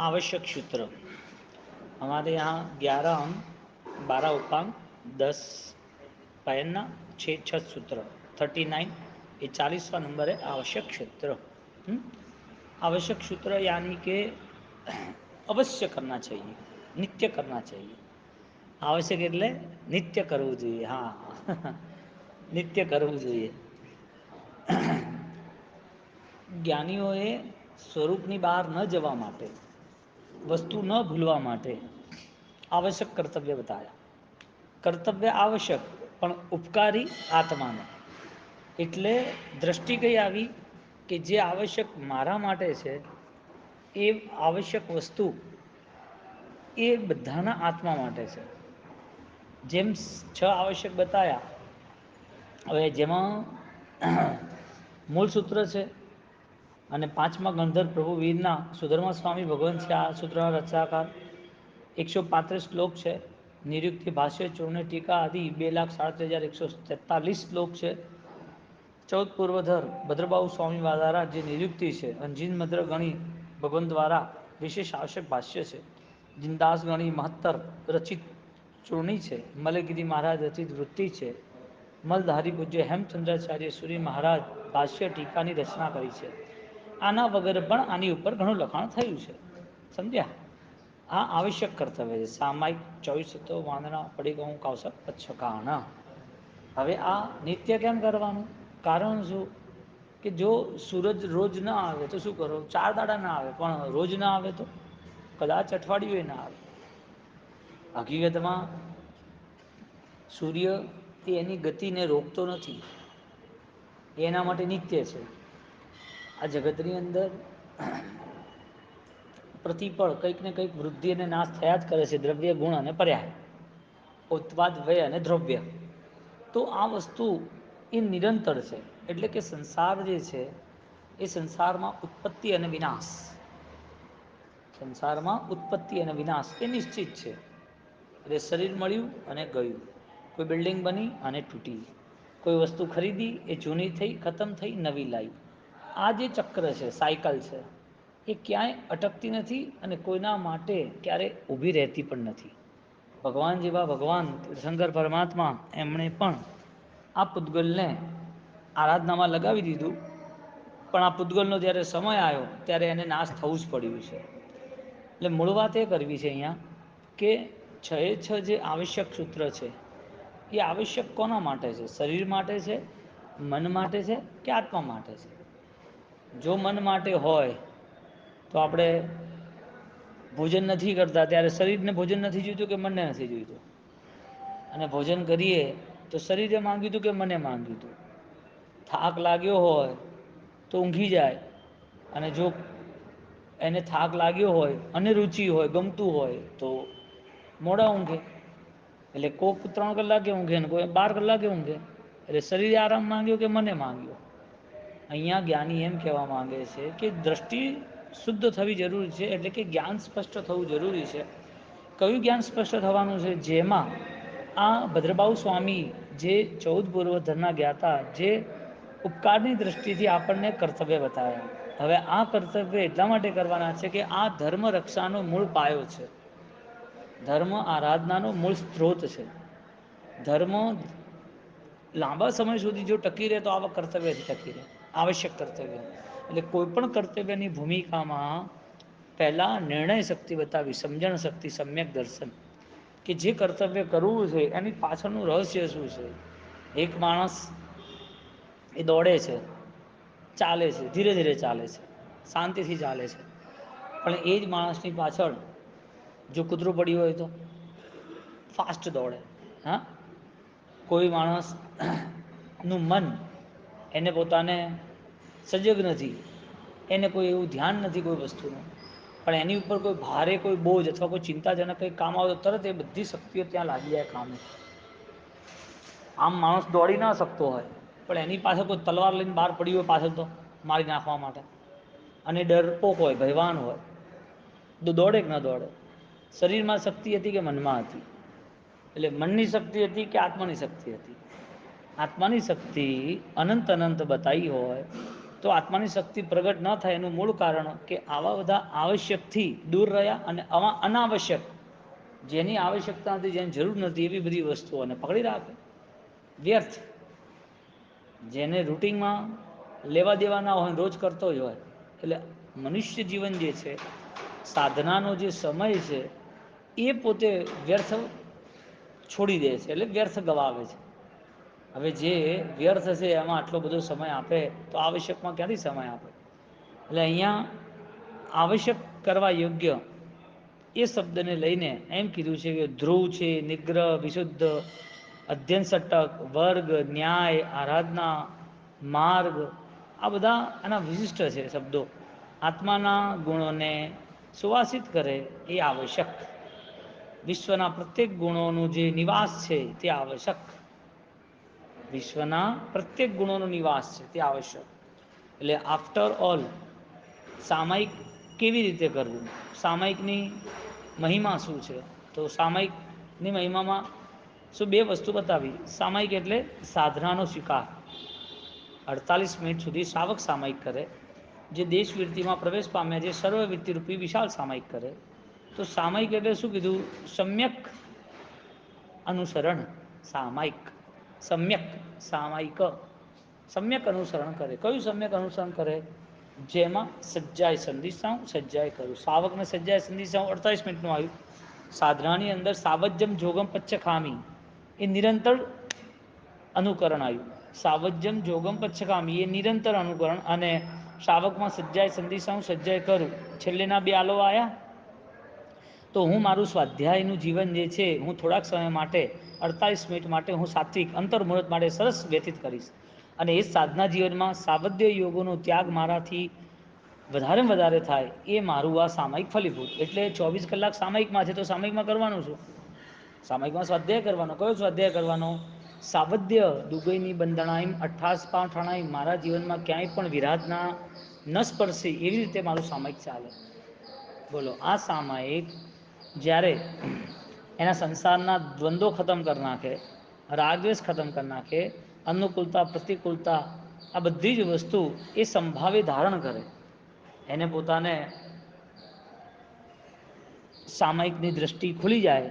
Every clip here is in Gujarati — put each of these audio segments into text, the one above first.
आवश्यक सूत्र हमारे यहाँ ग्यारह अंक बारह उपांक दस पायन्ना छः छह सूत्र थर्टी नाइन ये चालीसवा नंबर है आवश्यक क्षेत्र हम्म? आवश्यक सूत्र यानी कि અવશ્ય કરના चाहिए નિત્ય કરના चाहिए આવશ્યક એટલે નિત્ય કરવું જોઈએ હા નિત્ય કરવું જોઈએ જ્ઞાનીઓએ સ્વરૂપની બહાર ન જવા માટે વસ્તુ ન ભૂલવા માટે આવશ્યક કર્તવ્ય બતાવ્યા કર્તવ્ય આવશ્યક, પણ ઉપકારી આત્માને. એટલે દ્રષ્ટિ કઈ આવી કે જે આવશ્યક મારા માટે છે, એ આવશ્યક વસ્તુ એ બધાના આત્મા માટે છે. જેમ છ આવશ્યક બતાવ્યા હવે જેમાં મૂળ સૂત્ર છે અને પાંચમા ગંધર પ્રભુ વીરના સુધર્મા સ્વામી ભગવાન છે. આ સૂત્રના રચનાકાર એકસો પાંત્રીસ શ્લોક છે. નિરુક્તિ ભાષ્ય ચૂર્ણ ટીકા આદિ બે લાખ સાડત્રીસ હજાર એકસો તેતાલીસ શ્લોક છે. ચૌદ પૂર્વધર ભદ્રબાહુ સ્વામી દ્વારા જે નિરુક્તિ છે અંજીન મદ્ર ગણી ભગવાન દ્વારા વિશેષ આવશ્યક ભાષ્ય છે. જિંદાસ ગણી મહત્તર રચિત ચૂર્ણી છે. મલગીરી મહારાજ રચિત વૃત્તિ છે. મલધારી પૂજ્ય હેમચંદ્રાચાર્ય સૂર્ય મહારાજ ભાષ્ય ટીકાની રચના કરી છે. આના વગર પણ આની ઉપર ઘણું લખાણ થયું છે. સમજ્યા? આ આવશ્યક કર્તવ્ય છે. સામાયિક ચોવીસ તો વાંદરા પડી ગયું કાવસક પચ્છકાણા. હવે આ નિત્ય કેમ કરવાનું? કારણ શું? કે જો સૂરજ રોજ ના આવે તો શું કરો? ચાર દાડા ના આવે. પણ રોજ ના આવે તો કદાચ અઠવાડિયું ના આવે. હકીકતમાં સૂર્ય એ એની ગતિને રોકતો નથી. એ એના માટે નિત્ય છે. આ જગતની અંદર પ્રતિપળ કંઈક ને કંઈક વૃદ્ધિ અને નાશ થયા જ કરે છે, દ્રવ્ય, ગુણ અને પર્યાય. ઉત્પાદ વય અને દ્રવ્ય. તો આ વસ્તુ એ નિરંતર છે, એટલે કે સંસાર જે છે, એ સંસારમાં ઉત્પત્તિ અને વિનાશ. સંસારમાં ઉત્પત્તિ અને વિનાશ એ નિશ્ચિત છે. એટલે શરીર મળ્યું અને ગયું. કોઈ બિલ્ડિંગ બની અને તૂટી. કોઈ વસ્તુ ખરીદી એ જૂની થઈ, ખતમ થઈ, નવી લાવી આ જે ચક્ર છે, સાયકલ છે, એ ક્યાંય અટકતી નથી અને કોઈના માટે ક્યારે ઊભી રહેતી પણ નથી. ભગવાન જેવા ભગવાન શંકર પરમાત્મા એમણે પણ આ પૂતગલને આરાધનામાં લગાવી દીધું. પણ આ પૂતગલનો જ્યારે સમય આવ્યો, ત્યારે એને નાશ થવું જ પડ્યું છે. એટલે મૂળ વાત એ કરવી છે અહીંયા કે છ એ છ જે આવશ્યક સૂત્ર છે, એ આવશ્યક કોના માટે છે? શરીર માટે છે, મન માટે છે કે આત્મા માટે છે? જો મન માટે હોય, તો આપણે ભોજન નથી કરતા. ત્યારે શરીરને ભોજન નથી જોઈતું કે મનને નથી જોઈતું? અને ભોજન કરીએ, તો શરીરે માંગ્યું હતું કે મને માંગ્યું હતું થાક લાગ્યો હોય, તો ઊંઘી જાય. અને જો એને થાક લાગ્યો હોય, અને રુચિ હોય, ગમતું હોય, તો મોડા ઊંઘે. એટલે કોક ત્રણ કલાકે ઊંઘે ને કોઈ બાર કલાકે ઊંઘે. એટલે શરીરે આરામ માંગ્યો કે મને માંગ્યો? અહીંયા જ્ઞાની એમ કહેવા માંગે છે કે દ્રષ્ટિ શુદ્ધ થવી જરૂરી છે એટલે કે જ્ઞાન સ્પષ્ટ થવું જરૂરી છે. કયું જ્ઞાન સ્પષ્ટ થવાનું છે? જેમાં આ ભદ્રબાહુ સ્વામી જે ચૌદ પૂર્વધરના હતા, જે ઉપકારની દ્રષ્ટિથી આપણને કર્તવ્ય બતાવ્યા હવે આ કર્તવ્ય એટલા માટે કરવાના છે કે આ ધર્મ રક્ષાનો મૂળ પાયો છે. ધર્મ આરાધનાનો મૂળ સ્ત્રોત છે. ધર્મ લાંબા સમય સુધી જો ટકી રહે તો આવા કર્તવ્યથી ટકી રહે. આવશ્યક કર્તવ્ય. એટલે કોઈ પણ કર્તવ્યની ભૂમિકામાં પહેલાં નિર્ણય શક્તિ બતાવી, સમજણ શક્તિ, સમ્યક દર્શન. કે જે કર્તવ્ય કરવું છે, એની પાછળનું રહસ્ય શું છે? એક માણસ એ દોડે છે, ચાલે છે, ધીરે ધીરે ચાલે છે, શાંતિથી ચાલે છે. પણ એ જ માણસની પાછળ જો કૂતરું પડ્યું હોય તો ફાસ્ટ દોડે. હા? કોઈ માણસનું મન એને પોતાને સજગ નથી. એને કોઈ એવું ધ્યાન નથી કોઈ વસ્તુનું. પણ એની ઉપર કોઈ ભારે કોઈ બોજ અથવા કોઈ ચિંતાજનક કંઈ કામ આવે તો તરત એ બધી શક્તિઓ ત્યાં લાગી જાય કામે. આમ માણસ દોડી ના શકતો હોય. પણ એની પાસે કોઈ તલવાર લઈને બહાર પડી હોય પાછળ તો મારી નાખવા માટે. અને ડરપોક હોય, ભયવાન હોય. તો દોડે કે ન દોડે? શરીરમાં શક્તિ હતી કે મનમાં હતી? એટલે મનની શક્તિ હતી કે આત્માની શક્તિ હતી? આત્માની શક્તિ અનંત અનંત બતાવી હોય. તો આત્માની શક્તિ પ્રગટ ન થાય એનું મૂળ કારણ કે આવા બધા આવશ્યકથી દૂર રહ્યા અને આવા અનાવશ્યક, જેની આવશ્યકતા નથી, જેની જરૂર નથી, એવી બધી વસ્તુઓને પકડી રાખે. વ્યર્થ, જેને રૂટિનમાં લેવા દેવા ના હોય, રોજ કરતો જ હોય, એટલે મનુષ્ય જીવન જે છે, સાધનાનો જે સમય છે, એ પોતે વ્યર્થ છોડી દે છે, એટલે વ્યર્થ ગવાવે છે. હવે જે વ્યર્થ છે એમાં આટલો બધો સમય આપે, તો આવશ્યકમાં ક્યાંથી સમય આપે? એટલે અહીંયા આવશ્યક કરવા યોગ્ય એ શબ્દને લઈને એમ કીધું છે કે ધ્રુવ છે, નિગ્રહ, વિશુદ્ધ, અધ્યયન સટક વર્ગ, ન્યાય, આરાધના, માર્ગ, આ બધા એના વિશિષ્ટ છે શબ્દો. આત્માના ગુણોને સુવાસિત કરે એ આવશ્યક. વિશ્વના પ્રત્યેક ગુણોનું જે નિવાસ છે તે આવશ્યક. વિશ્વના પ્રત્યેક ગુણોનો નિવાસ છે, તે આવશ્યક. એટલે આફ્ટર ઓલ સામાયિક કેવી રીતે કરવું? સામાયિકની મહિમા શું છે? તો સામાયિકની મહિમામાં શું બે વસ્તુ બતાવી? સામાયિક એટલે સાધનાનો સ્વીકાર અડતાલીસ મિનિટ સુધી શાવક સામાયિક કરે. જે દેશવૃત્તિમાં પ્રવેશ પામ્યા, જે સર્વવૃત્તિરૂપી વિશાળ સામાયિક કરે. તો સામાયિક એટલે શું કીધું? સમ્યક અનુસરણ. સામાયિક. સમ્યક. સામાયિક સમ્યક અનુસરણ કરે. કયું સમ્યક અનુસરણ કરે? જેમાં સજ્જાય સંધિસાઉં સજ્જાય કરું. સાવકને સજ્જાય સંધિસાઉં અડતાલીસ મિનિટનું આવ્યું. સાધનાની અંદર સાવજ્યમ જોગમ પચ્ચ ખામી એ નિરંતર અનુકરણ આવ્યું. સાવજ્યમ જોગમ પચ્છકામી એ નિરંતર અનુકરણ અને શાવકમાં સજ્જાય સંધિસાઉં સજ્જાય કરું. છેલ્લેના બે આલો આવ્યા તો હું મારું સ્વાધ્યાયનું જીવન જે છે, હું થોડાક સમય માટે અડતાલીસ મિનિટ માટે હું સાત્વિક અંતર્મુહૂર્ત માટે સરસ વ્યતીત કરીશ. અને એ સાધના જીવનમાં સાવધ્ય યોગોનો ત્યાગ મારાથી વધારે વધારે થાય એ મારું આ સામાયિક ફલીભૂત. એટલે ચોવીસ કલાક સામાયિકમાં છે તો સામાયિકમાં કરવાનું છું સામાયિકમાં સ્વાધ્યાય કરવાનો. કયો સ્વાધ્યાય કરવાનો? સાવધ્ય દુબઈની બંધણાઈમ અઠ્ઠાસ પાઠણાઈ મારા જીવનમાં ક્યાંય પણ વિરાધના ન સ્પર્શે એવી રીતે મારું સામાયિક ચાલે. બોલો, આ સામાયિક જ્યારે એના સંસારના દ્વંદ્વો ખતમ કરી નાખે, રાગદ્વેષ ખતમ કરી નાખે, અનુકૂળતા, પ્રતિકૂળતા, આ બધી જ વસ્તુ એ સંભાવે ધારણ કરે. એને પોતાને સામાયિકની દ્રષ્ટિ ખુલી જાય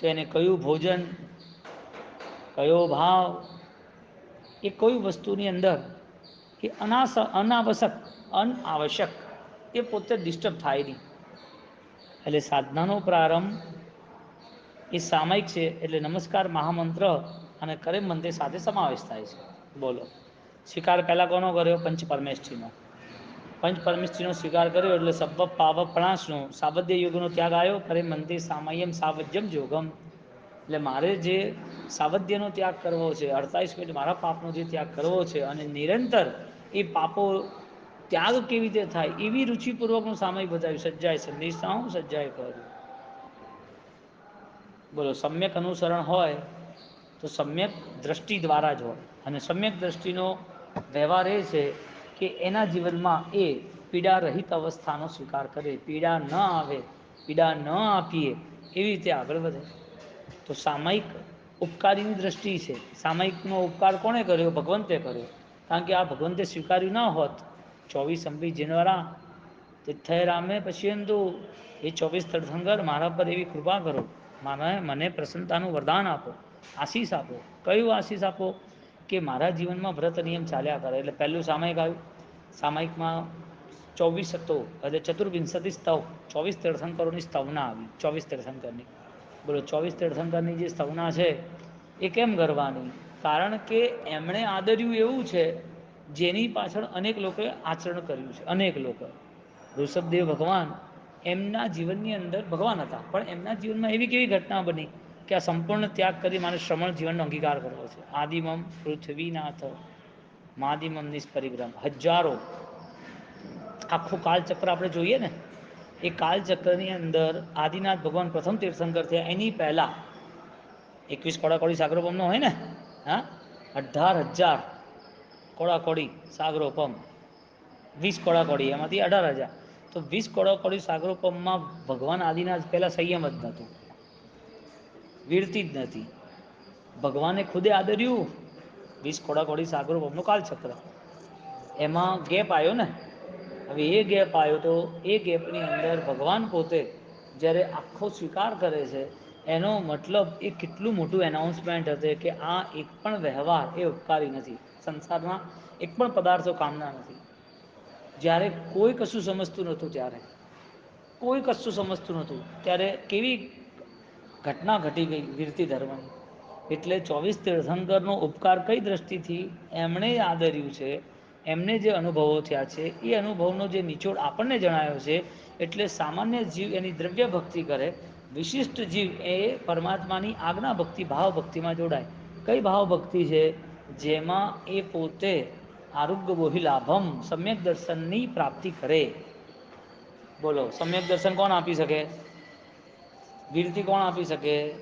તો એને કયું ભોજન, કયો ભાવ, એ કોઈ વસ્તુની અંદર કે અનાસ, અનાવશ્યક અનાવશ્યક એ પોતે ડિસ્ટર્બ થાય નહીં. એટલે સાધનાનો પ્રારંભ એ સામાયિક છે એટલે નમસ્કાર મહામંત્ર અને કરે મંદિર સાથે સમાવેશ થાય છે. બોલો. શિકાર પહેલાં કોનો કર્યો? પંચ પરમેષ્ઠીનો. પંચ પરમેષ્ઠીનો શિકાર કર્યો એટલે સબ્બ પાવ પ્રણાશનો સાવધ્ય યુગનો ત્યાગ આવ્યો કરે મંદિર સામયમ સાવધ્યમ જોગમ. એટલે મારે જે સાવધ્યનો ત્યાગ કરવો છે, અડતાલીસ મિનિટ મારા પાપનો જે ત્યાગ કરવો છે અને નિરંતર એ પાપો ત્યાગ કેવી રીતે થાય એવી રુચિપૂર્વકનું સામયિક બતાવ્યું. સજ્જાય સંદેશાઓ સજ્જાય કર્યું. બોલો, સમ્યક અનુસરણ હોય તો સમ્યક દ્રષ્ટિ દ્વારા જ હોય. અને સમ્યક દ્રષ્ટિનો વ્યવહાર એ છે કે એના જીવનમાં એ પીડા રહિત અવસ્થાનો સ્વીકાર કરે. પીડા ન આવે, પીડા ન આપીએ, એવી રીતે આગળ વધે. તો સામાયિક ઉપકારીની દ્રષ્ટિ છે. સામાયિકનો ઉપકાર કોણે કર્યો? ભગવંતે કર્યો. કારણ કે આ ભગવંતે સ્વીકાર્યું ન હોત, ચોવીસ અંબી જીનવરા તિથય રામે પછી એ ચોવીસ તીર્થંકર મારા પર એવી કૃપા કરો. મને મને પ્રસન્નતાનું વરદાન આપો, આશીષ આપો. કયું આશીષ આપો? કે મારા જીવનમાં વ્રત નિયમ ચાલ્યા કરે. એટલે પહેલું સામાયિક આવ્યું. સામાયિકમાં ચોવીસ હતો. એટલે ચતુર્વિંશતિ સ્તવ. ચોવીસ તીર્થંકરોની સ્તવના આવી. ચોવીસ તીર્થંકરની. બોલો, ચોવીસ તીર્થંકરની જે સ્તવના છે, એ કેમ કરવાની કારણ કે એમણે આદર્યું એવું છે, જેની પાછળ અનેક લોકોએ આચરણ કર્યું છે. અનેક લોકો. ઋષભદેવ ભગવાન એમના જીવનની અંદર ભગવાન હતા. પણ એમના જીવનમાં એવી કેવી ઘટના બની કે આ સંપૂર્ણ ત્યાગ કરી મારે શ્રમણ જીવનનો અંગીકાર કરવો છે. આદિમમ પૃથ્વીનાથ, માદિમમ નિષ્પરિગ્રહ હજારો આખું કાલચક્ર આપણે જોઈએ ને, એ કાલચક્રની અંદર આદિનાથ ભગવાન પ્રથમ તીર્થંકર થયા. એની પહેલાં એકવીસ કોડાકોડી સાગરોપમનો હોય ને, હા? અઢાર હજાર કોડાકોડી સાગરોપમ વીસ કોડાકોડી એમાંથી અઢાર હજાર. તો વીસ કોડાકોડી સાગરોપમમાં ભગવાન આદિનાથ પહેલાં સંયમ જ નહોતું. વીરતી જ નથી. ભગવાને ખુદે આદર્યું. વીસ કોડાકોડી સાગરોપમનું કાલચક્ર. એમાં ગેપ આવ્યો ને? હવે એ ગેપ આવ્યો તો એ ગેપની અંદર ભગવાન પોતે જ્યારે આખો સ્વીકાર કરે છે, એનો મતલબ એ કેટલું મોટું એનાઉન્સમેન્ટ હશે કે આ એક પણ વ્યવહાર એ ઉપકારી નથી. સંસારમાં એક પણ પદાર્થો કામના નથી. જ્યારે કોઈ કશું સમજતું નહોતું ત્યારે, કોઈ કશું સમજતું નહોતું. ત્યારે કેવી ઘટના ઘટી ગઈ કીર્તિ ધર્મની. એટલે ચોવીસ તીર્થંકરનો ઉપકાર કઈ દ્રષ્ટિથી એમણે આદર્યું છે, એમને જે અનુભવો થયા છે, એ અનુભવનો જે નિચોડ આપણને જણાયો છે, એટલે સામાન્ય જીવ એની દ્રવ્ય ભક્તિ કરે, વિશિષ્ટ જીવ એ પરમાત્માની આજ્ઞા ભક્તિ, ભાવ ભક્તિમાં જોડાય. કઈ ભાવ ભક્તિ છે? જેમાં એ પોતે આરોગ્ય બોહિ લાભમ સમ્યક દર્શનની પ્રાપ્તિ કરે. બોલો, સમ્યક દર્શન કોણ આપી શકે? વીરતી કોણ આપી શકે?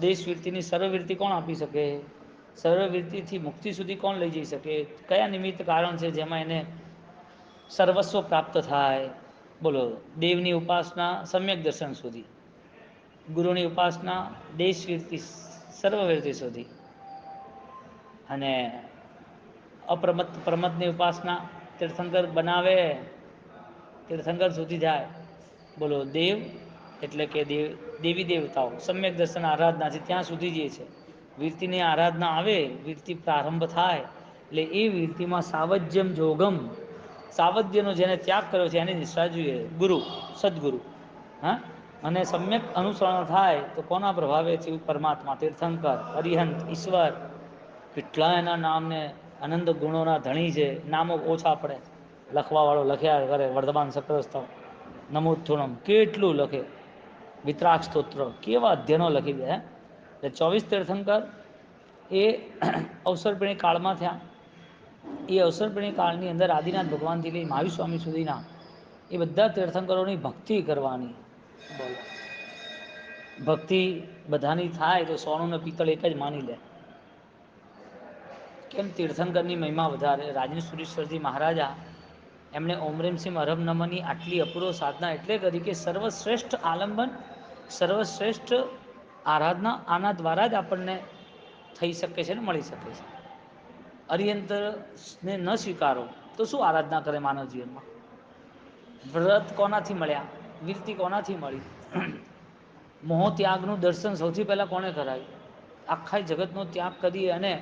દેશ વૃત્તિની સર્વવીરતી કોણ આપી શકે? સર્વવીરતીથી મુક્તિ સુધી કોણ લઈ જઈ શકે? કયા નિમિત્ત કારણ છે જેમાં એને સર્વસ્વ પ્રાપ્ત થાય? બોલો, દેવની ઉપાસના સમ્યક દર્શન સુધી. ગુરુની ઉપાસના દેશવીરતી, સર્વવીરતી સુધી. અને અપ્રમત પ્રમતની ઉપાસના તીર્થંકર બનાવે, તીર્થંકર સુધી જાય. બોલો, દેવ એટલે કે દેવ, દેવી દેવતાઓ સમ્યક દર્શન આરાધના છે ત્યાં સુધી જે છે, વીરતીની આરાધના આવે, વીરતી પ્રારંભ થાય. એટલે એ વીરતીમાં સાવજ્યમ જોગમ સાવધ્યનો જેને ત્યાગ કર્યો છે એની નિષ્ઠા જોઈએ. ગુરુ, સદગુરુ, હા? અને સમ્યક અનુસરણ થાય તો કોના પ્રભાવે થયું પરમાત્મા, તીર્થંકર, હરિહંત, ઈશ્વર. કેટલા એના નામને આનંદ ગુણોના ધણી છે, નામો ઓછા પડે. લખવાવાળો લખ્યા કરે, વર્ધમાન સક્રસ્તવ નમોત્થુણમ કેટલું લખે? વિતરાક સ્તોત્ર. કેવા અધ્યયનો લખી દે એટલે ચોવીસ તીર્થંકર એ અવસરપીણી કાળમાં થયા. એ અવસરપીણી કાળની અંદર આદિનાથ ભગવાનથી લઈ મહાવીર સ્વામી સુધીના એ બધા તીર્થંકરોની ભક્તિ કરવાની. ભક્તિ બધાની થાય તો સોનું ને પિત્તળ એક જ માની લે. કેમ તીર્થંકરની મહિમા વધારે? રાજેશ સુરેશ્વરજી મહારાજા, એમણે ઓમરેમસિંહ અરબ નમનની આટલી અપૂર્વ સાધના એટલે કરી કે સર્વશ્રેષ્ઠ આલંબન, સર્વશ્રેષ્ઠ આરાધના આના દ્વારા જ આપણને થઈ શકે છે ને મળી શકે છે. અરિયંતરને ન સ્વીકારો તો શું આરાધના કરે માનવ જીવનમાં? વ્રત કોનાથી મળ્યા? વિરતી કોનાથી મળી? મોહ ત્યાગનું દર્શન સૌથી પહેલાં કોણે કરાયું આખા જગતનો ત્યાગ કરી અને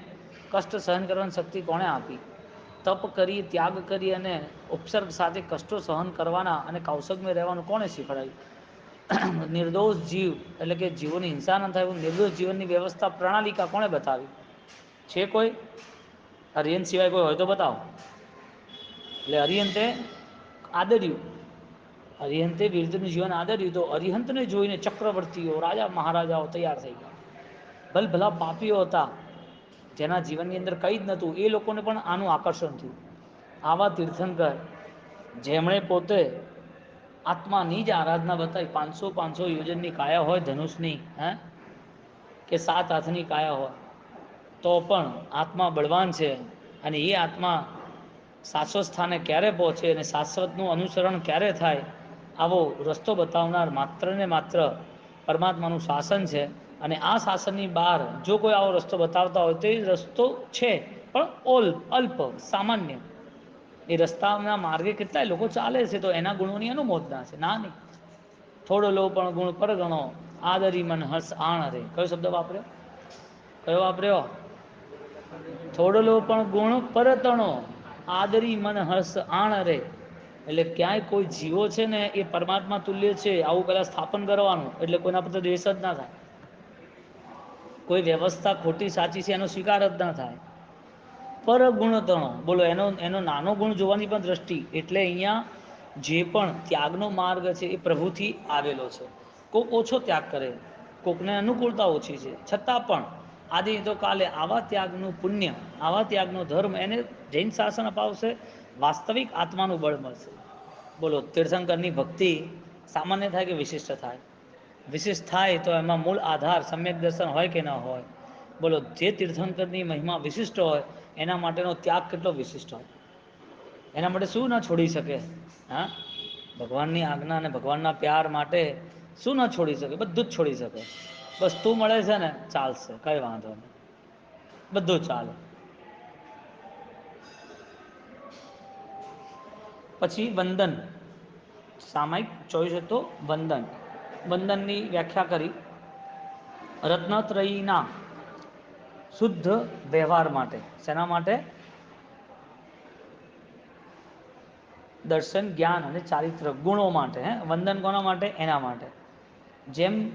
કષ્ટ સહન કરવાની શક્તિ કોણે આપી? તપ કરી, ત્યાગ કરી અને ઉપસર્ગ સાથે કષ્ટો સહન કરવાના અને કૌશગમાં રહેવાનું કોણે શીખવાડ્યું? નિર્દોષ જીવ, એટલે કે જીવોની હિંસા ન થાય, એવું નિર્દોષ જીવનની વ્યવસ્થા પ્રણાલિકા કોણે બતાવી? છે કોઈ? હરિયન સિવાય કોઈ હોય તો બતાવો. એટલે હરિયંતે આદર્યું. હરિહંતે વિરુદ્ધનું જીવન આદર્યું તો અરિહંતને જોઈને ચક્રવર્તીઓ, રાજા, મહારાજાઓ તૈયાર થઈ ગયા. ભલ ભલા પાપીઓ હતા. જેના જીવનની અંદર કંઈ જ નહોતું, એ લોકોને પણ આનું આકર્ષણ થયું. આવા તીર્થંકર જેમણે પોતે આત્માની જ આરાધના બતાવી, પાંચસો પાંચસો યોજનની કાયા હોય, ધનુષની, હે? કે સાત હાથની કાયા હોય, તો પણ આત્મા બળવાન છે અને એ આત્મા શાશ્વત સ્થાને ક્યારે પહોંચે અને શાશ્વતનું અનુસરણ ક્યારે થાય, આવો રસ્તો બતાવનાર માત્ર ને માત્ર પરમાત્માનું શાસન છે. અને આ શાસનની બહાર જો કોઈ આવો રસ્તો બતાવતા હોય તો એ રસ્તો છે, પણ ઓલ, અલ્પ, સામાન્ય. એ રસ્તાના માર્ગે કેટલાય લોકો ચાલે છે તો એના ગુણોની અનુમોદના છે. ના નહીં. થોડો લો પણ ગુણ પર ગણો આદરી મન હર્ષ આણ રે. કયો શબ્દ વાપર્યો? કયો વાપર્યો? થોડો લો પણ ગુણ પરતણો. આદરી મન હર્ષ આણ રે. એટલે ક્યાંય કોઈ જીવો છે ને એ પરમાત્મા તુલ્ય છે. આવું પહેલાં સ્થાપન કરવાનું. એટલે કોઈના પર દ્વેષ જ ના થાય. કોઈ વ્યવસ્થા ખોટી, સાચી છે, એનો સ્વીકાર જ ન થાય. પર ગુણતણો બોલો, એનો એનો નાનો ગુણ જોવાની પણ દ્રષ્ટિ એટલે અહીંયા જે પણ ત્યાગનો માર્ગ છે એ પ્રભુથી આવેલો છે. કોક ઓછો ત્યાગ કરે, કોકને અનુકૂળતા ઓછી છે. છતાં પણ આજે તો કાલે આવા ત્યાગનું પુણ્ય, આવા ત્યાગનો ધર્મ એને જૈન શાસન અપાવશે, વાસ્તવિક આત્માનું બળ મળશે. બોલો, તીર્થંકરની ભક્તિ સામાન્ય થાય કે વિશિષ્ટ થાય? વિશિષ્ટ થાય તો એમાં મૂળ આધાર સમ્યક દર્શન હોય કે ન હોય? બોલો, જે તીર્થંકરની મહિમા વિશિષ્ટ હોય, એના માટેનો ત્યાગ કેટલો વિશિષ્ટ હોય? એના માટે શું ન છોડી શકે? હા? ભગવાનની આજ્ઞા અને ભગવાનના પ્યાર માટે શું ન છોડી શકે? બધું જ છોડી શકે. બસ તું મળે છે ને, ચાલશે, કઈ વાંધો નહીં. બધું ચાલે. પછી વંદન. સામાયિક ચોઈસ હતો વંદન. વંદનની વ્યાખ્યા કરી. રત્નત્રયીના શુદ્ધ વ્યવહાર માટે. શેના માટે? દર્શન, જ્ઞાન અને ચારિત્ર ગુણો માટે, હે? વંદન કોના માટે? એના માટે. જેમ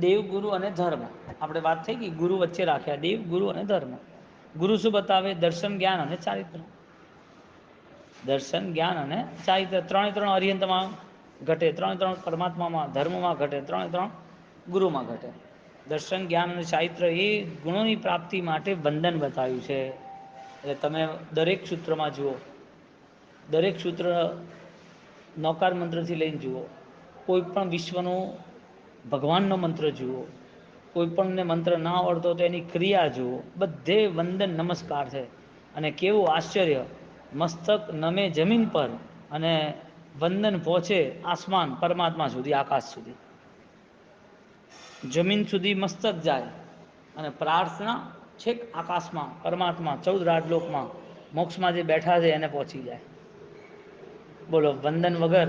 દેવ ગુરુ અને ધર્મ. આપણે વાત થઈ ગઈ, ગુરુ વચ્ચે રાખ્યા દેવ ગુરુ અને ધર્મ. ગુરુ શું બતાવે? દર્શન જ્ઞાન અને ચારિત્ર. દર્શન જ્ઞાન અને ચારિત્ર. ત્રણે ત્રણ અરિયંતમાં ઘટે, ત્રણે ત્રણ પરમાત્મામાં, ધર્મમાં ઘટે, ત્રણે ત્રણ ગુરુમાં ઘટે. દર્શન જ્ઞાન અને ચારિત્ર એ ગુણોની પ્રાપ્તિ માટે બંધન બતાવ્યું છે. એટલે તમે દરેક સૂત્રમાં જુઓ. દરેક સૂત્ર નૌકાર મંત્રથી લઈને જુઓ. કોઈ પણ વિશ્વનું ભગવાનનો મંત્ર જુઓ. કોઈ પણને મંત્ર ના આવડતો તો એની ક્રિયા જુઓ. બધે વંદન નમસ્કાર છે. અને કેવું આશ્ચર્ય. મસ્તક નમે જમીન પર અને વંદન પહોંચે આસમાન પરમાત્મા સુધી, આકાશ સુધી. જમીન સુધી મસ્તક જાય અને પ્રાર્થના છેક આકાશમાં, પરમાત્મા ચૌદ રાજલોકમાં, મોક્ષમાં જે બેઠા છે એને પહોંચી જાય. બોલો, વંદન વગર,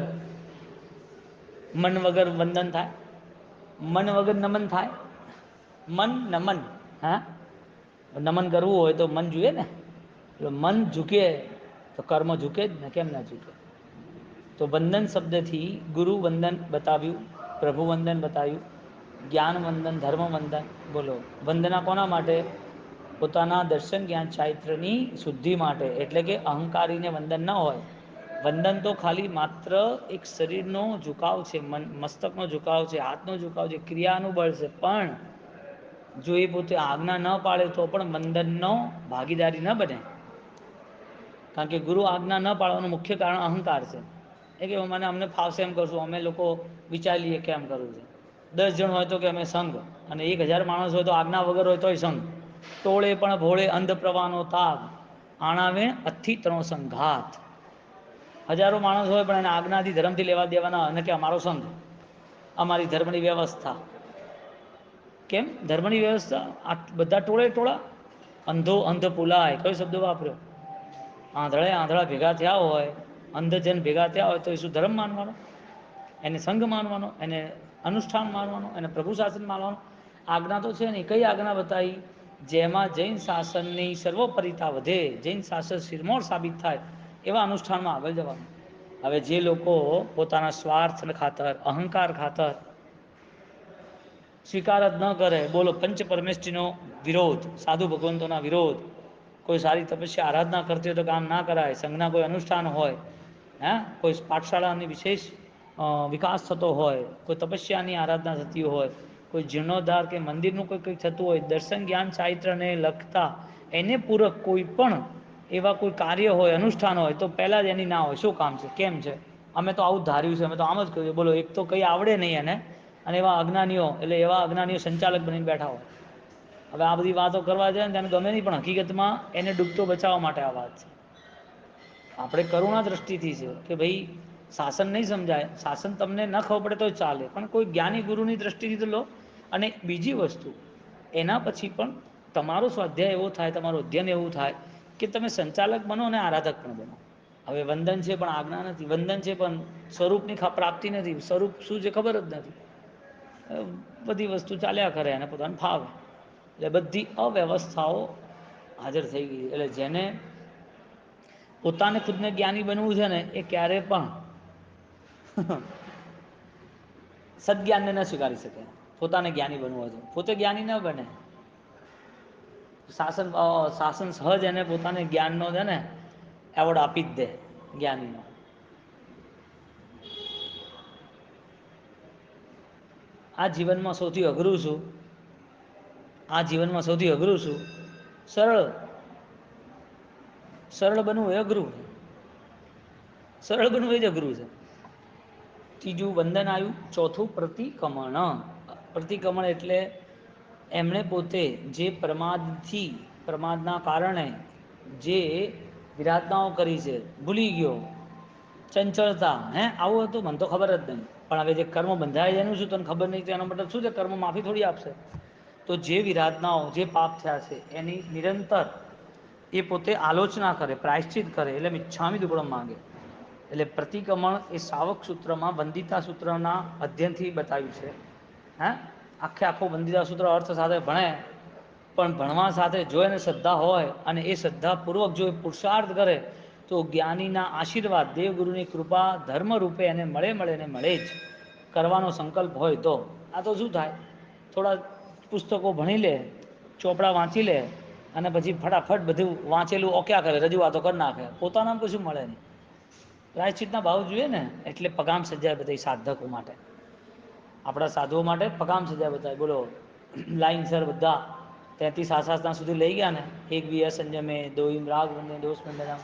મન વગર વંદન થાય? મન વગર નમન થાય? મન નમન હા? નમન કરવું હોય તો મન જોઈએ ને. એટલે મન ઝૂકે તો કર્મ ઝૂકે જ ને, કેમ ના ઝૂકે? તો વંદન શબ્દથી ગુરુ વંદન બતાવ્યું, પ્રભુ વંદન બતાવ્યું, જ્ઞાન વંદન, ધર્મ વંદન, બોલો. વંદના કોના માટે? પોતાના દર્શન જ્ઞાન ચારિત્રની શુદ્ધિ માટે. એટલે કે અહંકારીને વંદન ન હોય. વંદન તો ખાલી માત્ર એક શરીરનો ઝુકાવ છે, મન, મસ્તકનો ઝુકાવ છે, હાથનો ઝુકાવ છે, ક્રિયાનું બળ છે, પણ જો એ પોતે આજ્ઞા ન પાડે તો પણ બંધનનો ભાગીદારી ન બને. કારણ કે ગુરુ આજ્ઞા ન પાડવાનું મુખ્ય કારણ અહંકાર છે. એ કે મને અમને ફાવશે એમ કરશું અમે લોકો વિચારી લઈએ કેમ કરવું છે. દસ જણ હોય તો કે અમે સંઘ અને એક હજાર માણસ હોય તો આજ્ઞા વગર હોય તોય સંઘ. ટોળે પણ ભોળે અંધ પ્રવાહનો તાગ. આણાવે અથી ત્રણ સંઘાત હજારો માણસ હોય પણ એને આજ્ઞાથી ધર્મથી લેવા દેવાના અને કે અમારો સંઘ. અમારી ધર્મની વ્યવસ્થા. કેમ? ધર્મની વ્યવસ્થા આ બધા ટોળે ટોળા અંધો અંધ પુલાય, કયો શબ્દ વાપર્યો? આંધળે આંધળા ભેગા થયા હોય, અંધજન ભેગા થયા હોય તો એ શું ધર્મ માનવાનો? એને સંઘ માનવાનો, એને અનુષ્ઠાન માનવાનો, એને પ્રભુ શાસન માનવાનો? આજ્ઞા તો છે ને કઈ આજ્ઞા બતાવી? જેમાં જૈન શાસનની સર્વોપરિતા વધે, જૈન શાસન શિરમોર સાબિત થાય, એવા અનુષ્ઠાનમાં આગળ જવાનું. હવે જે લોકો પોતાના સ્વાર્થ ખાતર, અહંકાર ખાતર સ્વીકાર જ ન કરે, બોલો, પંચ પરમેષ્ઠીનો વિરોધ, સાધુ ભગવંતોના વિરોધ. કોઈ સારી તપસ્યા, આરાધના કરતી હોય તો કામ ના કરાય, સંઘના કોઈ અનુષ્ઠાન હોય, હે? કોઈ પાઠશાળાની વિશેષ વિકાસ થતો હોય, કોઈ તપસ્યાની આરાધના થતી હોય, કોઈ જીર્ણોદ્ધાર કે મંદિરનું કોઈ કંઈક થતું હોય, દર્શન, જ્ઞાન, ચારિત્રને લખતા એને પૂરક કોઈ પણ એવા કોઈ કાર્ય હોય, અનુષ્ઠાન હોય, તો પહેલાં જ એની ના હોય. શું કામ છે? કેમ છે? અમે તો આવું ધાર્યું છે, અમે તો આમ જ કર્યું બોલો, એક તો કંઈ આવડે નહીં એને. અને એવા અજ્ઞાનીઓ, એટલે એવા અજ્ઞાનીઓ સંચાલક બનીને બેઠા હોય. હવે આ બધી વાતો કરવા જાય ને તેને ગમે નહીં, પણ હકીકતમાં એને ડૂબતો બચાવવા માટે આ વાત છે. આપણે કરુણા દ્રષ્ટિથી છે કે ભાઈ, શાસન નહીં સમજાય, શાસન તમને ન ખબર પડે તો ચાલે, પણ કોઈ જ્ઞાની ગુરુની દ્રષ્ટિથી તો લો. અને બીજી વસ્તુ, એના પછી પણ તમારો સ્વાધ્યાય એવો થાય, તમારું અધ્યયન એવું થાય કે તમે સંચાલક બનો અને આરાધક પણ બનો. હવે વંદન છે પણ આજ્ઞા નથી, વંદન છે પણ સ્વરૂપની પ્રાપ્તિ નથી, સ્વરૂપ શું છે ખબર જ નથી. બધી વસ્તુ ચાલ્યા કરે અને પોતાને ફાવે. એટલે બધી અવ્યવસ્થાઓ હાજર થઈ ગઈ. એટલે જેને પોતાને ખુદને જ્ઞાની બનવું છે ને, એ ક્યારે પણ સદજ્ઞાનને ન સ્વીકારી શકે. પોતાને જ્ઞાની બનવું હોય પોતે જ્ઞાની ન બને. શાસન શાસન સહજ એને પોતાને જ્ઞાનનો છે ને, એવોર્ડ આપી જ દે જ્ઞાનીનો. આ જીવનમાં સૌથી અઘરું છું આ જીવનમાં સૌથી અઘરું છું સરળ. સરળ બનવું એ અઘરું. સરળ બનવું એ જ અઘરું છે. ત્રીજું વંદન આવ્યું, ચોથું પ્રતિક્રમણ. પ્રતિક્રમણ એટલે એમણે પોતે જે પ્રમાદથી, પ્રમાદના કારણે જે વિરાધનાઓ કરી છે, ભૂલી ગયો. ચંચળતા. હે? આવું હતું? મને તો ખબર જ નહીં. પણ હવે જે કર્મ બંધાય એનું શું તને ખબર નહીં, તો એનો મતલબ શું છે? કર્મ માફી થોડી આપશે. તો જે વિરાધનાઓ, જે પાપ થયા છે, એની નિરંતર એ પોતે આલોચના કરે, પ્રાયશ્ચિત કરે, એટલે મિચ્છામી દુકડમ માંગે. એટલે પ્રતિક્રમણ એ સાવક સૂત્રમાં વંદિતા સૂત્રના અધ્યયનથી બતાવ્યું છે. હે? આખે આખો વંદિતા સૂત્ર અર્થ સાથે ભણે, પણ ભણવા સાથે જો એને શ્રદ્ધા હોય અને એ શ્રદ્ધાપૂર્વક જો એ પુરુષાર્થ કરે તો જ્ઞાનીના આશીર્વાદ દેવગુરુની કૃપા ધર્મ રૂપે એને મળે મળે ને મળે જ કરવાનો સંકલ્પ હોય તો. આ તો શું થાય? થોડા પુસ્તકો ભણી લે, ચોપડા વાંચી લે અને પછી ફટાફટ બધું વાંચેલું ઓક્યા કરે, રજૂઆતો કરી નાખે. પોતાના કશું મળે નહીં. પ્રાયશ્ચિતના ભાવ જોઈએ ને, એટલે પગામ સજાય બધા સાધકો માટે. આપણા સાધુઓ માટે પગામ સજાય બતાવે બોલો લાઈનસર બધા, તેત્રીસ આસાસના સુધી લઈ ગયા ને. એક બી સંજમે, દોઈમ, રાગ બંને દોષ બંધનામ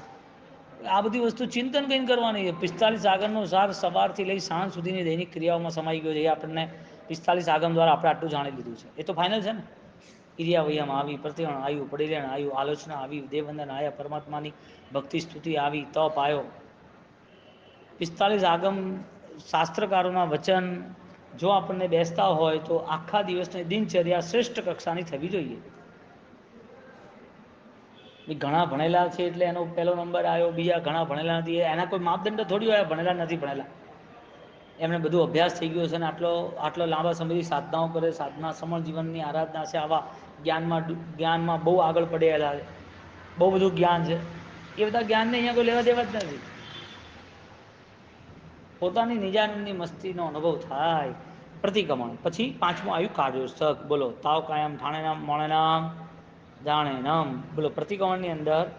આ બધી વસ્તુ ચિંતન કંઈ કરવાની પિસ્તાલીસ આગળનો સાર સવારથી લઈ સાંજ સુધીની દૈનિક ક્રિયાઓમાં સમાઈ ગયો છે. એ આપણને પિસ્તાલીસ આગમ દ્વારા આપણે આટલું જાણી લીધું છે. એ તો ફાઇનલ છે ને? ક્રિયા વૈયામાં આવી પ્રતિવણ આવ્યું, પડીરણ આવ્યું, આલોચના આવી દેવંદન આવ્યા, પરમાત્માની ભક્તિ સ્તુતિ આવી, તપ આવ્યો. પિસ્તાલીસ આગમ શાસ્ત્રકારોના વચન જો આપણને બેસતા હોય તો આખા દિવસની દિનચર્યા શ્રેષ્ઠ કક્ષાની થવી જોઈએ. ઘણા ભણેલા છે એટલે એનો પહેલો નંબર આવ્યો, બીજા ઘણા ભણેલા નથી. એના કોઈ માપદંડ થોડી હોય ભણેલા નથી ભણેલા. એમને બધું અભ્યાસ થઈ ગયો છે ને આટલો આટલો લાંબા સમયથી સાધનાઓ કરે, સાધના, સમળ જીવનની આરાધના છે, આવા જ્ઞાનમાં જ્ઞાનમાં બહુ આગળ પડેલા છે. બહુ બધું જ્ઞાન છે. એ બધા જ્ઞાનને અહીંયા કોઈ લેવા દેવા જ નથી. પોતાની નિજાનંદની મસ્તીનો અનુભવ થાય. પ્રતિક્રમણ. પછી પાંચમું આવ્યું કાર્યોત્સક. બોલો, તાવ કાયમ ઠાણેનામ મોણેનામ જાણે નમ. બોલો પ્રતિકોણની અંદર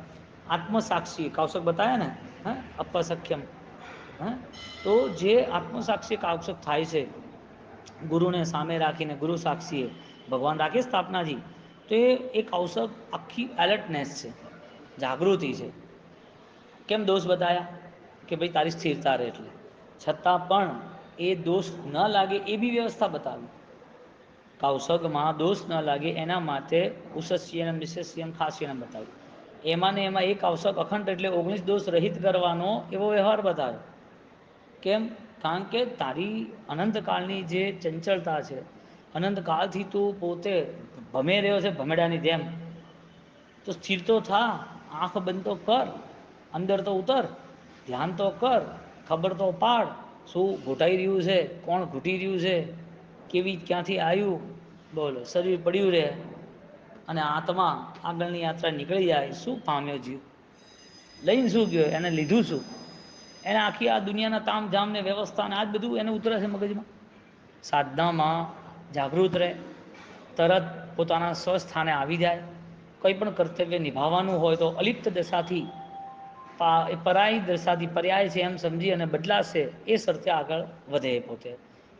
આત્મસાક્ષી કાવશક બતાવ્યા ને? હા? અપસખ્યમ. હા? તો જે આત્મસાક્ષી કાવશક થાય છે, ગુરુને સામે રાખીને, ગુરુ સાક્ષીએ, ભગવાન રાખે સ્થાપનાજી, તો એ એક કૌશક આખી એલર્ટનેસ છે, જાગૃતિ છે. કેમ દોષ બતાવ્યા કે ભાઈ તારી સ્થિરતા રહે એટલે. છતાં પણ એ દોષ ન લાગે એ બી વ્યવસ્થા બતાવી. કૌશકમાં દોષ ન લાગે એના માટે ઉસસ્યનમ નિશસ્યમ ખાસ્યનમ બતાવ્યું. એમાં ને એમાં એક આવશક અખંડ એટલે ઓગણીસ દોષ રહિત કરવાનો એવો વ્યવહાર બતાવ્યો. કેમ? કારણ કે તારી અનંતકાળની જે ચંચળતા છે અનંતકાળથી તું પોતે ભમે રહ્યો છે ભમેડાની જેમ. તો સ્થિર તો થા, આંખ બંધ તો કર, અંદર તો ઉતર, ધ્યાન તો કર, ખબર તો પાડ, શું ઘૂંટાઈ રહ્યું છે, કોણ ઘૂંટી રહ્યું છે કેવી ક્યાંથી આવ્યું? બોલો, શરીર પડ્યું રહે અને આત્મા આગળની યાત્રા નીકળી જાય, શું પામ્યો જીવ? લઈને શું ગયો? એને લીધું શું? એને આખી આ દુનિયાના તામ ઝામ ને વ્યવસ્થા ને આ જ બધું એને ઉતરે છે મગજમાં? સાધનામાં જાગૃત રહે, તરત પોતાના સ્વસ્થાને આવી જાય. કંઈ પણ કર્તવ્ય નિભાવવાનું હોય તો અલિપ્ત દશાથી પરાય દશાથી પર્યાય છે એમ સમજી અને બદલાશે, એ શરતે આગળ વધે એ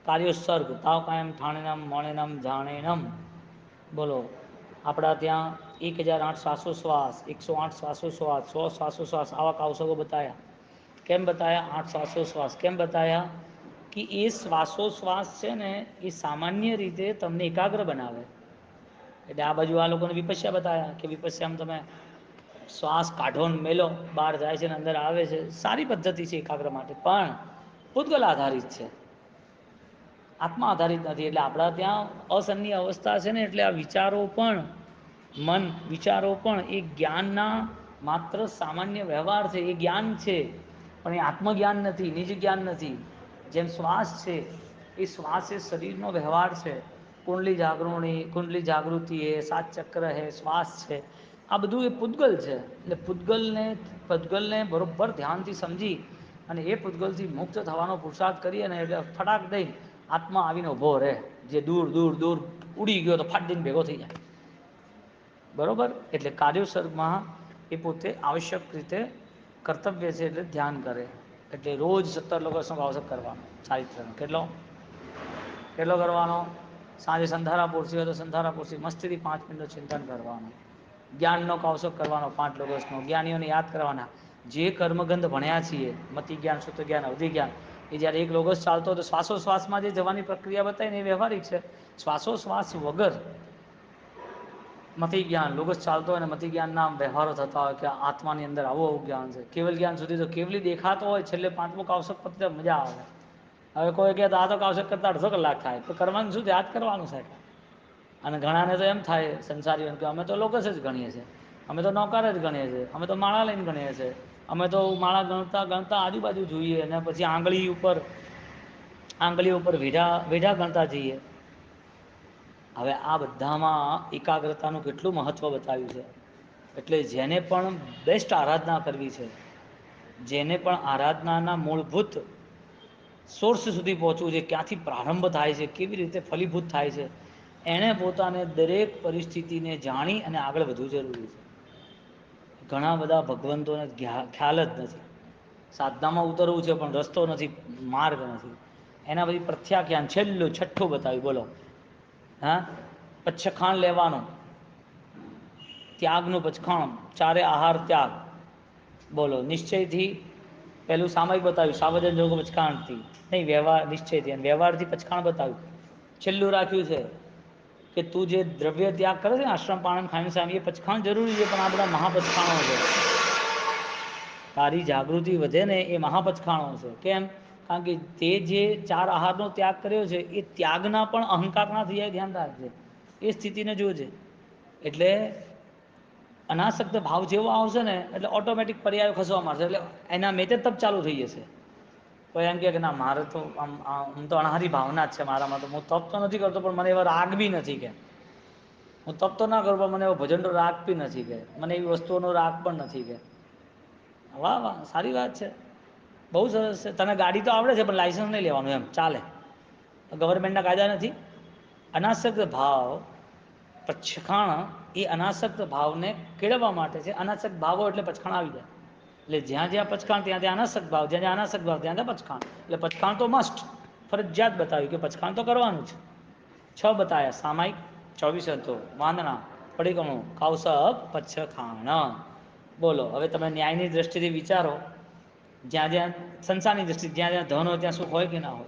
પોતે કાર્યોસર્ગ તાવ કાયમ થાણેનામ મોણેનમ, જાણેનમ. બોલો, આપણા ત્યાં એક હજાર આઠ શ્વાસોશ્વાસ, એકસો આઠ શ્વાસોશ્વાસ, સો શ્વાસોશ્વાસ આવા કાવસગો બતાવ્યા કેમ બતાવ્યા આઠ શ્વાસોશ્વાસ. કેમ બતાવ્યા કે એ શ્વાસોશ્વાસ છે ને, એ સામાન્ય રીતે તમને એકાગ્ર બનાવે. એટલે આ બાજુ આ લોકોને વિપસ્યા બતાવ્યા કે વિપસ્યામાં તમે શ્વાસ કાઢો ને મેલો, બહાર જાય છે ને અંદર આવે છે. સારી પદ્ધતિ છે એકાગ્ર માટે. પણ પૂતગલ આધારિત છે. આત્મા આધારિત નથી. એટલે આપણા ત્યાં અસન્ની અવસ્થા છે ને, એટલે આ વિચારો પણ, મન વિચારો પણ એ જ્ઞાનના માત્ર સામાન્ય વ્યવહાર છે. એ જ્ઞાન છે, પણ એ આત્મજ્ઞાન નથી, નિજ જ્ઞાન નથી. જેમ શ્વાસ છે, એ શ્વાસ એ શરીરનો વ્યવહાર છે. કુંડલી જાગૃણી, કુંડલી જાગૃતિ હે સાત ચક્ર હે, શ્વાસ છે. આ બધું એ પૂતગલ છે. એટલે પૂતગલને પૂતગલને બરોબર ધ્યાનથી સમજી અને એ પૂતગલથી મુક્ત થવાનો પુરુષાર્થ કરીએ ને, એટલે ફટાક દઈ આત્મા આવીને ઊભો રહે. જે દૂર દૂર દૂર ઉડી ગયો તો ફાટ દઈને ભેગો થઈ જાય. બરોબર? એટલે કાર્યોસર્ગમાં એ પોતે આવશ્યક રીતે કર્તવ્ય છે એટલે ધ્યાન કરે. એટલે રોજ સત્તર લોકોનો આવશ્યક કરવાનો, ચારિત્રનો. કેટલો? કેટલો કરવાનો? સાંજે સંધારા પૂરસી હોય તો સંધારા પૂરસી મસ્તીથી પાંચ મિનિટનું ચિંતન કરવાનું. જ્ઞાનનો કૌશક કરવાનો પાંચ લોકોસનો જ્ઞાનીઓને યાદ કરવાના. જે કર્મગંધ ભણ્યા છીએ, મતિ જ્ઞાન, સૂત્ર જ્ઞાન, અવધિ જ્ઞાન એ જ્યારે એક લોગસ ચાલતો તો શ્વાસોશ્વાસમાં જે જવાની પ્રક્રિયા બતાવીને એ વ્યવહારિક છે. શ્વાસોશ્વાસ વગર મતિ જ્ઞાન, લોગસ ચાલતો હોય ને મતિ જ્ઞાનના વ્યવહારો થતા હોય કે આત્માની અંદર આવો આવું જ્ઞાન છે. કેવલ જ્ઞાન સુધી તો કેવલી દેખાતો હોય છેલ્લે પાંચમું કાવશક પત્ર મજા આવે. હવે કોઈ કહે આ તો કાવશક કરતાં અડધો કલાક થાય. તો કરવાનું શું? યાદ કરવાનું છે અને ઘણાને તો એમ થાય સંસારીઓને કે અમે તો લોકસ જ ગણીએ છીએ. અમે તો નોકર જ ગણીએ છીએ. અમે તો માળા લઈને ગણીએ છીએ. અમે તો માળા ગણતા ગણતા આજુબાજુ જોઈએ અને પછી આંગળી ઉપર આંગળી ઉપર વેઢા વેઢા ગણતા જઈએ. હવે આ બધામાં એકાગ્રતાનું કેટલું મહત્ત્વ બતાવ્યું છે? એટલે જેને પણ બેસ્ટ આરાધના કરવી છે, જેને પણ આરાધનાના મૂળભૂત સોર્સ સુધી પહોંચવું છે, ક્યાંથી પ્રારંભ થાય છે, કેવી રીતે ફલીભૂત થાય છે, એણે પોતાને દરેક પરિસ્થિતિને જાણી અને આગળ વધવું જરૂરી છે. ઘણા બધા ભગવંતોને ખ્યાલ જ નથી. સાધનામાં ઉતરવું છે પણ રસ્તો નથી, માર્ગ નથી. એના પછી પ્રત્યાખ્યાન, છેલ્લું, છઠ્ઠું બતાવ્યું, બોલો. હા? પચ્છખાણ લેવાનું. ત્યાગનું પચખાણ ચારે આહાર ત્યાગ. બોલો, નિશ્ચયથી પેલું સામયિક બતાવ્યું સાવજન જોગ પચખાણથી નહીં, વ્યવહાર, નિશ્ચયથી, અને વ્યવહારથી પચખાણ બતાવ્યું. છેલ્લું રાખ્યું છે. કે તું જે દ્રવ્ય ત્યાગ કરે છે ને, આશ્રમ પાણન ખાણી સામે એ પચખાણ જરૂરી છે, પણ આ બધા મહાપચખાણો છે. તારી જાગૃતિ વધે ને એ મહાપચખાણો છે. કેમ? કારણ કે તે જે ચાર આહારનો ત્યાગ કર્યો છે, એ ત્યાગના પણ અહંકાર ના થઈ જાય ધ્યાન રાખજે. એ સ્થિતિને જોજે. એટલે અનાસક્ત ભાવ જેવો આવશે ને, એટલે ઓટોમેટિક પર્યાયો ખસવા માંડશે. એટલે એના મેતે તપ ચાલુ થઈ જશે. કોઈ એમ કે ના, મારે તો આમ હું તો અણહારી ભાવના જ છે મારામાં તો. હું તપ તો નથી કરતો, પણ મને એવા રાગ બી નથી કે. હું તપ તો ના કરું, પણ મને એવો ભજનનો રાગ બી નથી કે. મને એવી વસ્તુઓનો રાગ પણ નથી કે. વાહ વાહ, સારી વાત છે. બહુ સરસ છે. તને ગાડી તો આવડે છે, પણ લાઇસન્સ નહીં લેવાનું એમ. ચાલે. ગવર્મેન્ટના કાયદા નથી. અનાસક્ત ભાવ, પછખાણ એ અનાસક્ત ભાવને કેળવવા માટે છે. અનાસક્ત ભાવો એટલે પછખાણ આવી જાય. એટલે જ્યાં જ્યાં પચખાણ ત્યાં ત્યાં અનાસક ભાવ, જ્યાં જ્યાં અનાસક ભાવ, ત્યાં ત્યાં પચખાણ એટલે પચખાણ તો મસ્ટ ફરજિયાત બતાવ્યું કે પચખાણ તો કરવાનું છે છ બતાવ્યા સામાયિક, ચોવીસ હતો વાંદણા પડીકણું કાવસપ પચખાણ બોલો, હવે તમે ન્યાયની દ્રષ્ટિથી વિચારો. જ્યાં જ્યાં સંસારની દ્રષ્ટિ, જ્યાં જ્યાં ધન હોય, ત્યાં સુખ હોય કે ના હોય?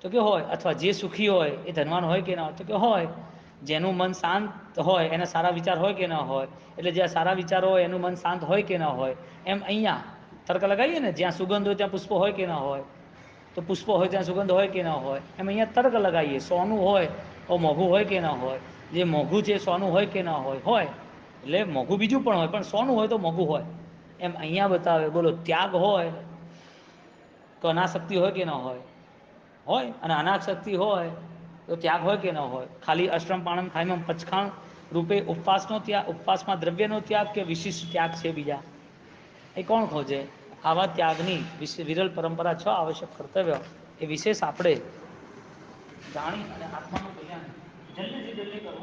તો કે હોય. અથવા જે સુખી હોય, એ ધનવાન હોય કે ના હોય? તો કે હોય. જેનું મન શાંત હોય, એના સારા વિચાર હોય કે ન હોય, એટલે જ્યાં સારા વિચારો હોય, એનું મન શાંત હોય કે ન હોય, એમ અહીંયા તર્ક લગાવીએ ને, જ્યાં સુગંધ હોય ત્યાં પુષ્પો હોય કે ન હોય, તો પુષ્પો હોય ત્યાં સુગંધ હોય કે ન હોય, એમ અહીંયા તર્ક લગાવીએ. સોનું હોય તો મોઘું હોય કે ન હોય, જે મોઘું છે સોનું હોય કે ન હોય હોય, એટલે મોઘું બીજું પણ હોય, પણ સોનું હોય તો મોઘું હોય, એમ અહીંયા બતાવે, બોલો, ત્યાગ હોય, તો અનાશક્તિ હોય કે ન હોય હોય, અને અનાશક્તિ હોય તો ત્યાગ હોય કે ન હોય? ખાલી અષ્ટમ પાણમ ખાઈમાં પચખાણ રૂપે ઉપવાસનો ત્યાગ, ઉપવાસમાં દ્રવ્યનો ત્યાગ કે વિશિષ્ટ ત્યાગ છે બીજા? એ કોણ ખોજે? આવા ત્યાગની વિરલ પરંપરા છ આવશ્યક કર્તવ્ય. એ વિશેષ આપણે જાણી અને આત્માનું કલ્યાણ જલ્દીથી જલ્દી કરવું.